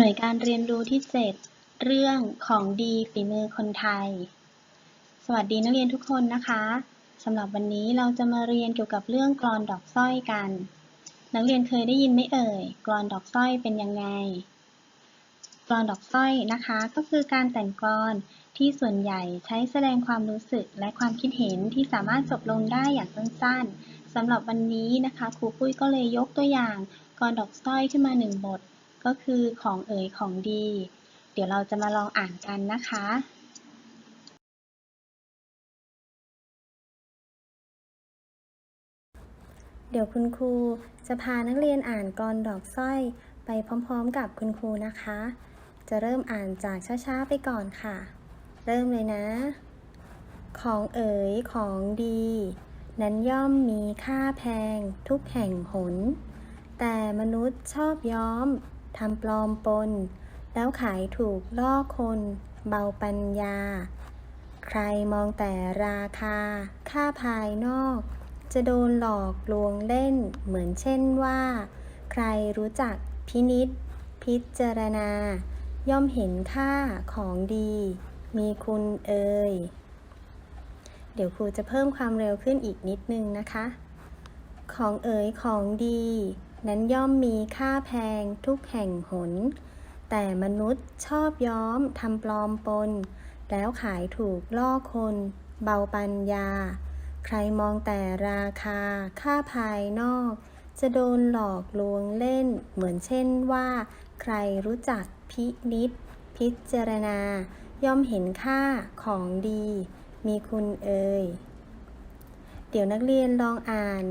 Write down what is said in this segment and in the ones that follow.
หน่วยการเรียนรู้ที่ 7 เรื่องของดีฝีมือคนไทย สวัสดีนักเรียนทุกคนนะคะสำหรับวันนี้เราจะมาเรียนเกี่ยวกับเรื่องกลอนดอกสร้อยกัน นักเรียนเคยได้ยินไหมเอ่ยกลอนดอกสร้อยเป็นยังไงกลอนดอกสร้อยนะคะ ก็คือการแต่งกลอนที่ส่วนใหญ่ใช้แสดงความรู้สึกและความคิดเห็นที่สามารถจบลงได้อย่างสั้นๆสำหรับวันนี้นะคะครูปุ้ยก็เลยยกตัวอย่างกลอนดอกสร้อยขึ้นมาหนึ่งบท ก็คือของเอ๋ยของดี เดี๋ยวเราจะมาลองอ่านกันนะคะ เดี๋ยวคุณครูจะพานักเรียนอ่านกลอนดอกสร้อยไปพร้อมๆกับคุณครูนะคะ จะเริ่มอ่านจากช้าๆไปก่อนค่ะ เริ่มเลยนะ ของเอ๋ยของดี นั้นย่อมมีค่าแพงทุกแห่งหนแต่มนุษย์ชอบย้อม ทำปลอมปน แล้วขายถูกล่อคน เบาปัญญา ใครมองแต่ราคา ค่าภายนอก จะโดนหลอกลวงเล่น เหมือนเช่นว่า ใครรู้จักพินิษพิจารณา ย่อมเห็นค่าของดี มีคุณเอ่ยเดี๋ยวครูจะเพิ่มความเร็วขึ้นอีกนิดนึงนะคะ ของเอ๋ยของดี นั้นย่อมมีค่าแพงทุกแห่งหน แต่มนุษย์ชอบย้อมทำปลอมปน แล้วขายถูกล่อคน เบาปัญญา ใครมองแต่ราคา ค่าภายนอก จะโดนหลอกลวงเล่น เหมือนเช่นว่า ใครรู้จักพินิษพิจารณา ย่อมเห็นค่าของดี มีคุณเอ่ยเดี๋ยวนักเรียนลองอ่าน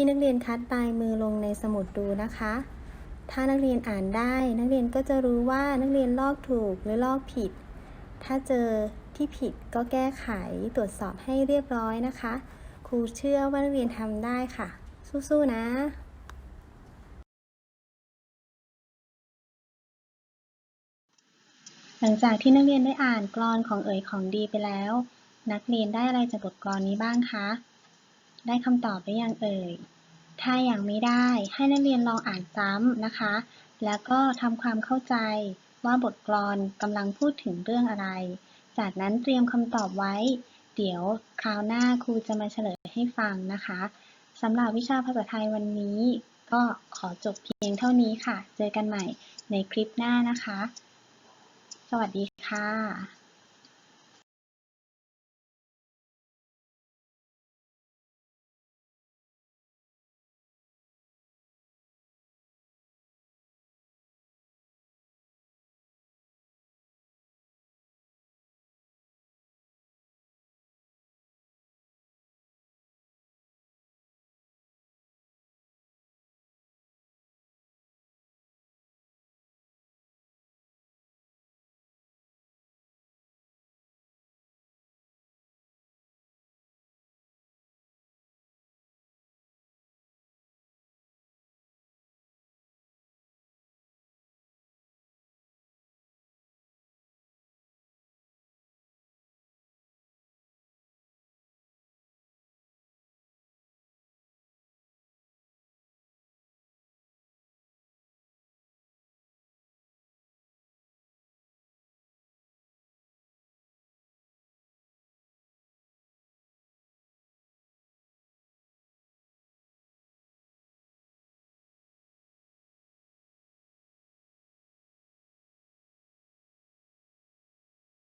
ที่นักเรียนคัดปลายมือลงในสมุดดูนะคะ ถ้านักเรียนอ่านได้ นักเรียนก็จะรู้ว่านักเรียนลอกถูกหรือลอกผิด ถ้าเจอที่ผิดก็แก้ไขตรวจสอบให้เรียบร้อยนะคะ ครูเชื่อว่านักเรียนทำได้ค่ะ สู้ๆนะหลังจากที่นักเรียนได้อ่านกลอนของเอ๋ยของดีไปแล้ว นักเรียนได้อะไรจากบทกลอนนี้บ้างคะ ได้คำตอบหรือยังเอ่ย ถ้ายังไม่ได้ให้นักเรียนลองอ่านซ้ำนะคะ แล้วก็ทำความเข้าใจว่าบทกลอนกำลังพูดถึงเรื่องอะไร จากนั้นเตรียมคำตอบไว้ เดี๋ยวคราวหน้าครูจะมาเฉลยให้ฟังนะคะสำหรับวิชาภาษาไทยวันนี้ ก็ขอจบเพียงเท่านี้ค่ะ เจอกันใหม่ในคลิปหน้านะคะ สวัสดีค่ะ